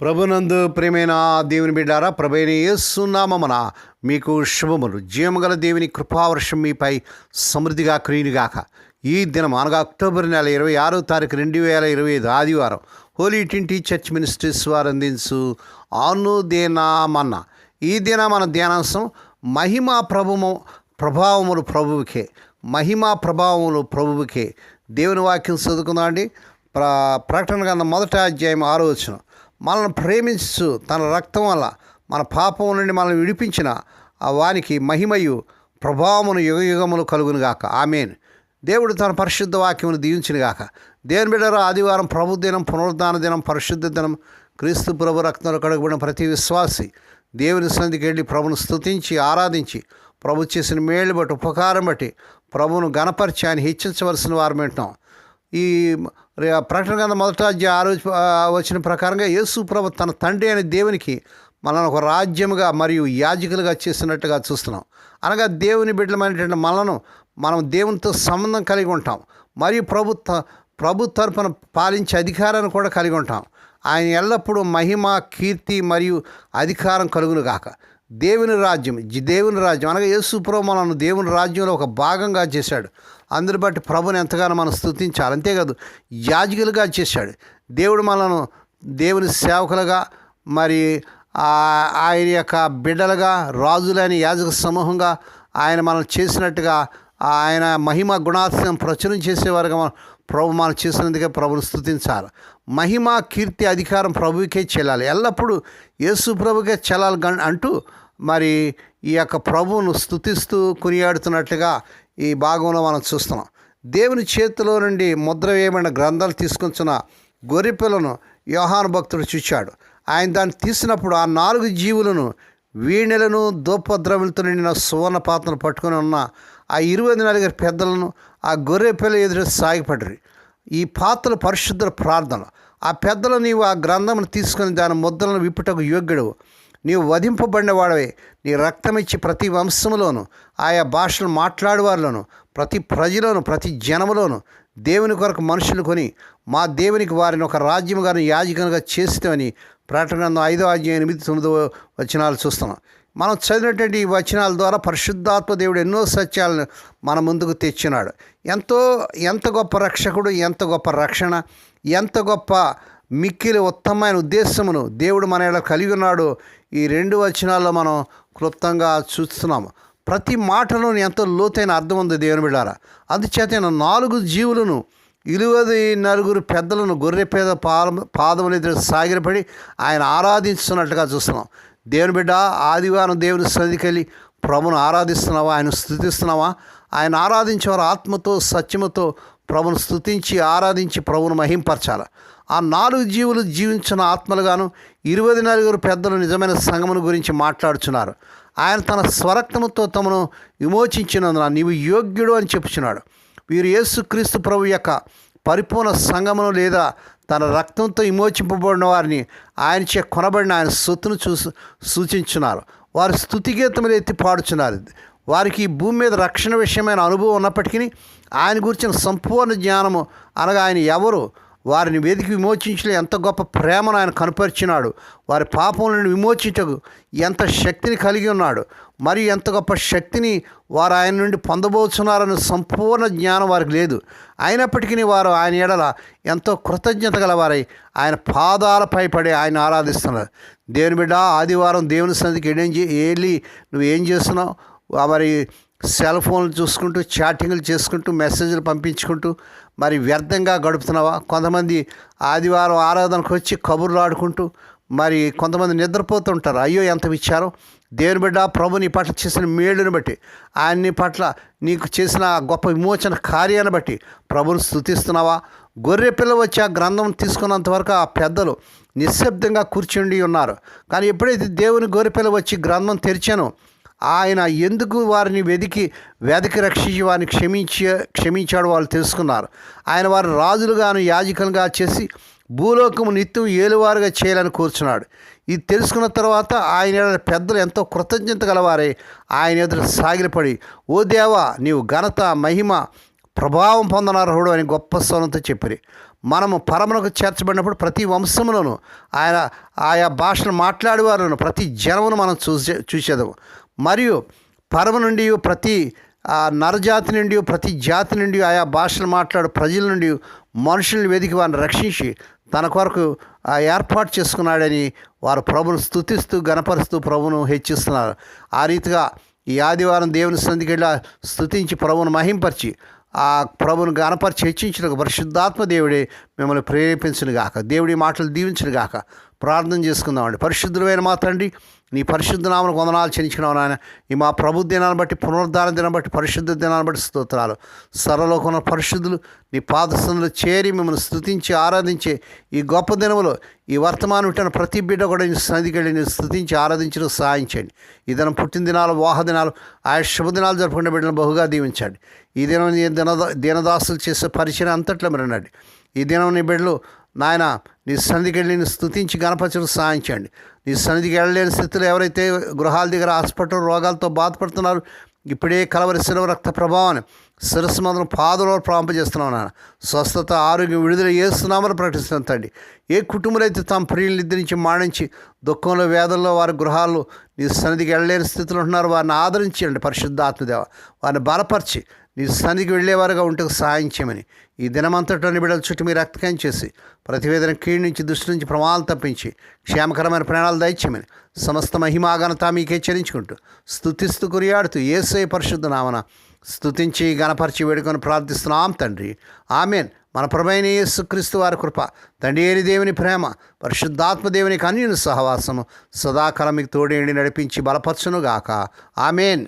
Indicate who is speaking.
Speaker 1: ప్రభునందు ప్రేమైన దేవుని బిడ్డారా ప్రభైన ఏసునామన మీకు శుభములు. జీవగల దేవుని కృపావర్షం మీపై సమృద్ధిగా క్రీనిగాక ఈ దినం అనగా అక్టోబర్ నెల ఇరవై ఆరో తారీఖు రెండు వేల ఇరవై ఐదు ఆదివారం హోలీ ట్వంటీ చర్చ్ మినిస్ట్రీస్ వారు అందించు ఆనుదేనామన్న. ఈ దిన మన ధ్యానాంశం మహిమా ప్రభుము ప్రభావములు ప్రభువుకే. మహిమా ప్రభావములు ప్రభువుకే. దేవుని వాక్యం చదువుకుందామండి. ప్ర ప్రకటన కన్నా మొదట అధ్యాయం ఆరో వచ్చిన మనల్ని ప్రేమించు తన రక్తం వల్ల మన పాపం నుండి మనల్ని విడిపించిన ఆ వానికి మహిమయు ప్రభావమును యుగ యుగములు కలుగునుగాక. ఆమెను. దేవుడు తన పరిశుద్ధ వాక్యమును దీవించినగాక. దేవుని బిడ్డరు ఆదివారం ప్రభు దినం పునరుద్ధాన దినం పరిశుద్ధ దినం క్రీస్తు ప్రభు రక్తంలో కడగబడిన ప్రతి విశ్వాసి దేవుని సన్నిధికి వెళ్ళి ప్రభును స్తుతించి ఆరాధించి ప్రభు చేసిన మేళ్ళు బట్టి ఉపకారం బట్టి ప్రభును గణపరిచి ఆయన హెచ్చించవలసిన వారు వింటున్నాం ఈ ప్రకటన గ్రంథం మొదట ఆరో వచ్చిన ప్రకారంగా యేసు ప్రభు తన తండ్రి అనే దేవునికి మనల్ని ఒక రాజ్యముగా మరియు యాజకులుగా చేసినట్టుగా చూస్తున్నాం. అనగా దేవుని బిడ్డలమైనటువంటి మనను మనం దేవునితో సంబంధం కలిగి ఉంటాం. మరియు ప్రభు ప్రభు తరపున పాలించే అధికారాన్ని కూడా కలిగి ఉంటాం. ఆయన ఎల్లప్పుడూ మహిమ కీర్తి మరియు అధికారం కలుగును గాక. దేవుని రాజ్యం దేవుని రాజ్యం. అనగా యేసు ప్రభు మనల్ని దేవుని రాజ్యంలో ఒక భాగంగా చేశాడు. అందరి బట్టి ప్రభుని ఎంతగానో మనం స్తుతించాలి. అంతేకాదు యాజకులుగా చేశాడు. దేవుడు మనను దేవుని సేవకులుగా మరి ఆయన యొక్క బిడ్డలుగా రాజులైన యాజక సమూహంగా ఆయన మనం చేసినట్టుగా ఆయన మహిమ గుణాత్మం ప్రచురం చేసేవారుగా మనం ప్రభు మనం చేసినందుకే ప్రభుని స్థుతించాలి మహిమ కీర్తి అధికారం ప్రభుకే చెల్లాలి. ఎల్లప్పుడూ యేసు ప్రభుకే చెల్లాలి అంటూ మరి ఈ యొక్క ప్రభువును స్తుతిస్తూ కొనియాడుతున్నట్లుగా ఈ భాగంలో మనం చూస్తున్నాం. దేవుని చేతిలో నుండి ముద్ర వేయబడిన గ్రంథాలు తీసుకొచ్చిన గొర్రెపిల్లను యోహాను భక్తుడు చూచాడు. ఆయన దాన్ని తీసినప్పుడు ఆ నాలుగు జీవులను వీణెలను దూపద్రవ్యులతో నిండిన సువర్ణ పాత్రను పట్టుకొని ఉన్న ఆ ఇరవై నలుగురు పెద్దలను ఆ గొర్రె పిల్ల ఎదురు సాగిపడ్డరు. ఈ పాత్రలు పరిశుద్ధ ప్రార్థన ఆ పెద్దలు నీవు ఆ గ్రంథమును తీసుకొని దాని ముద్రలను విప్పుటకు యోగ్యుడు నీవు వధింపబడిన వాడవే నీ రక్తమిచ్చి ప్రతి వంశములోను ఆయా భాషలు మాట్లాడేవారిలోను ప్రతి ప్రజలోను ప్రతి జనములోను దేవుని కొరకు మనుషులు కొని మా దేవునికి వారిని ఒక రాజ్యముగాను యాజకునిగా చేస్తామని ప్రకటన ఐదో అధ్యాయం ఎనిమిది తొమ్మిదో వచనాలు చూస్తున్నాం. మనం చదివినటువంటి ఈ వచనాల ద్వారా పరిశుద్ధాత్మ దేవుడు ఎన్నో సత్యాలను మన ముందుకు తెచ్చినాడు ఎంతో ఎంత గొప్ప రక్షకుడు ఎంత గొప్ప రక్షణ ఎంత గొప్ప మిక్కిలి ఉత్తమమైన ఉద్దేశమును దేవుడు మన ఇలా కలిగి ఉన్నాడు. ఈ రెండు వచనాల్లో మనం క్లుప్తంగా చూస్తున్నాము. ప్రతి మాటలోని ఎంతో లోతైన అర్థం ఉంది దేవుని బిడ్డారా. అందుచేత నాలుగు జీవులను ఇరువది నలుగురు పెద్దలను గొర్రె పేద పాద పాదములు ఎదురు సాగిరపడి ఆయన ఆరాధించుతున్నట్టుగా చూస్తున్నాం. దేవుని బిడ్డ ఆదివారం దేవుని సన్నిధికి వెళ్ళి ప్రభును ఆరాధిస్తున్నావా? ఆయన స్థుతిస్తున్నావా? ఆయన ఆరాధించేవారు ఆత్మతో సత్యముతో ప్రభును స్థుతించి ఆరాధించి ప్రభును మహింపరచాలి? ఆ నాలుగు జీవులు జీవించిన ఆత్మలుగాను ఇరవై నలుగురు పెద్దలు నిజమైన సంగమును గురించి మాట్లాడుచున్నారు. ఆయన తన స్వరక్తముతో తమను విమోచించినందున నీవు యోగ్యుడు అని చెప్పుచున్నాడు. వీరు యేసుక్రీస్తు ప్రభు యొక్క పరిపూర్ణ సంగమును లేదా తన రక్తంతో విమోచింపబడిన వారిని ఆయన చే కొనబడిన ఆయన సొత్తును చూసి సూచించున్నారు. వారు స్థుతిగీతములు ఎత్తి పాడుచున్నారు. వారికి ఈ భూమి మీద రక్షణ విషయమైన అనుభవం ఉన్నప్పటికీ ఆయన గురించిన సంపూర్ణ జ్ఞానము అనగా ఆయన ఎవరు? వారిని వెతికి విమోచించిన ఎంత గొప్ప ప్రేమను ఆయన కనుపరిచినాడు. వారి పాపం నుండి విమోచించకు. ఎంత శక్తిని కలిగి ఉన్నాడు. మరియు ఎంత గొప్ప శక్తిని వారు ఆయన నుండి పొందబోతున్నారని సంపూర్ణ జ్ఞానం వారికి లేదు. అయినప్పటికీ వారు ఆయన ఎడల ఎంతో కృతజ్ఞత గలవారై ఆయన పాదాలపై పడి ఆయన ఆరాధిస్తున్నారు. దేవుని బిడ్డ ఆదివారం దేవుని సన్నిధికి వెళ్ళి వెళ్ళి నువ్వు ఏం చేస్తున్నావు మరి సెల్ ఫోన్లు చూసుకుంటూ చాటింగ్లు చేసుకుంటూ మెసేజ్లు పంపించుకుంటూ మరి వ్యర్థంగా గడుపుతున్నావా? కొంతమంది ఆదివారం ఆరాధనకు వచ్చి కబుర్లు ఆడుకుంటూ మరి కొంతమంది నిద్రపోతుంటారు. అయ్యో ఎంత విచారం. దేవుని బిడ్డ ప్రభు నీ పట్ల చేసిన మేలుని బట్టి ఆయన నీ పట్ల నీకు చేసిన గొప్ప విమోచన కార్యాన్ని బట్టి ప్రభుని స్థుతిస్తున్నావా గొర్రె పిల్ల వచ్చి ఆ గ్రంథం తీసుకున్నంత వరకు ఆ పెద్దలు నిశ్శబ్దంగా కూర్చుండి ఉన్నారు. కానీ ఎప్పుడైతే దేవుని గొర్రె పిల్ల వచ్చి గ్రంథం తెరిచానో ఆయన ఎందుకు వారిని వెదికి వెదకి రక్షించి వారిని క్షమించి క్షమించాడు వాళ్ళు తెలుసుకున్నారు. ఆయన వారిని రాజులుగాను యాజకులుగా చేసి భూలోకము నిత్యం ఏలువారుగా చేయాలని కూర్చున్నాడు. ఇది తెలుసుకున్న తర్వాత ఆయన పెద్దలు ఎంతో కృతజ్ఞత గలవారే. ఆయన ఎదురు సాగిలపడి ఓ దేవా నీవు ఘనత మహిమ ప్రభావం పొందనర్హుడు అని గొప్ప స్వరంతో చెప్పిరి. మనము పరమునకు చేర్చబడినప్పుడు ప్రతి వంశములను ఆయన ఆయా భాషను మాట్లాడేవారును ప్రతి జనమును మనం చూసే చూసేదాము. మరియు పరమ నుండి ప్రతి ఆ నరజాతి నుండి ప్రతి జాతి నుండి ఆయా భాషలు మాట్లాడు ప్రజల నుండి మనుషుల్ని వెతికి వారిని రక్షించి తన కొరకు ఏర్పాటు చేసుకున్నాడని వారు ప్రభును స్థుతిస్తూ గణపరుస్తూ ప్రభును హెచ్చిస్తున్నారు. ఆ రీతిగా ఈ ఆదివారం దేవుని సంధికి వెళ్ళి స్తుతించి ప్రభును మహింపరిచి ఆ ప్రభును గణపరిచి హెచ్చించిన పరిశుద్ధాత్మ దేవుడే మిమ్మల్ని ప్రేరేపించను గాక. దేవుడి మాటలు దీవించను గాక. ప్రార్థన చేసుకుందామండి పరిశుద్ధులమైన మా తండ్రి నీ పరిశుద్ధ నామను వందనాలు చెల్లించినావు నాయన. ఈ మా ప్రభు దినాన్ని బట్టి పునరుద్ధారణ దినాన్ని బట్టి పరిశుద్ధ దినాన్ని బట్టి స్తోత్రాలు. సర్వలోకమున పరిశుద్ధులు నీ పాదస్థంలో చేరి మిమ్మల్ని స్తుతించి ఆరాధించే ఈ గొప్ప దినములో ఈ వర్తమానం ఉంటున్న ప్రతి బిడ్డ కూడా నీ సన్నిధికి వెళ్ళి నేను స్తుతించి ఆరాధించడం సహాయించండి ఈ దినం పుట్టిన దినాలు వాహ దినాలు ఆయా శుభదినాలు జరుపుకునే బిడ్డలను బహుగా దీవించండి. ఈ దినం నీ దినదా దీనదాసులు చేసే పరిచయం అంతట్లో మీరు ఈ దినం నీ బిడ్డలు నాయన నీ సన్నిధికి వెళ్ళి నేను స్థుతించి గణపరచడం సాధించండి నీ సన్నిధికి వెళ్ళలేని స్థితిలో ఎవరైతే గృహాల దగ్గర హాస్పిటల్ రోగాలతో బాధపడుతున్నారు ఇప్పుడే కలవరి శిలవ రక్త ప్రభావాన్ని శిరస్సు మందరం పాదలో ప్రాంపజేస్తున్నాం నాన్న. స్వస్థత ఆరోగ్యం విడుదల చేస్తున్నామని ప్రకటిస్తున్నాం తండ్రి. ఏ కుటుంబాలు అయితే తమ ప్రియులు నిద్రించి మాణించి దుఃఖంలో వేదనలో వారి గృహాల్లో నీ సన్నిధికి వెళ్ళలేని స్థితిలో ఉంటున్నారు వారిని ఆదరించండి పరిశుద్ధ ఆత్మదేవ. వారిని బలపరిచి నీ సన్నిధికి వెళ్ళేవారుగా ఉంటే సహాయం చేయమని. ఈ దినమంతటోని బిడ్డల చుట్టూ మీరు రక్తకం చేసి ప్రతివేదన కీడి నుంచి దృష్టి నుంచి ప్రమాదాలు తప్పించి క్షేమకరమైన ప్రాణాలు దయచేయమని సమస్త మహిమాగనత మీకే చెల్లించుకుంటూ స్థుతిస్తూ కొరియాడుతూ ఏసై పరిశుద్ధ నామన స్తుతించి గణపరిచి వేడుకొని ప్రార్థిస్తున్నాం తండ్రి. ఆమెన్. మన ప్రభైన యేసుక్రీస్తు వారి కృప తండ్రి దేవుని ప్రేమ పరిశుద్ధాత్మ దేవుని కన్యుని సహవాసము సదాకాలం మీకు తోడేండి నడిపించి బలపరచునుగాక. ఆమెన్.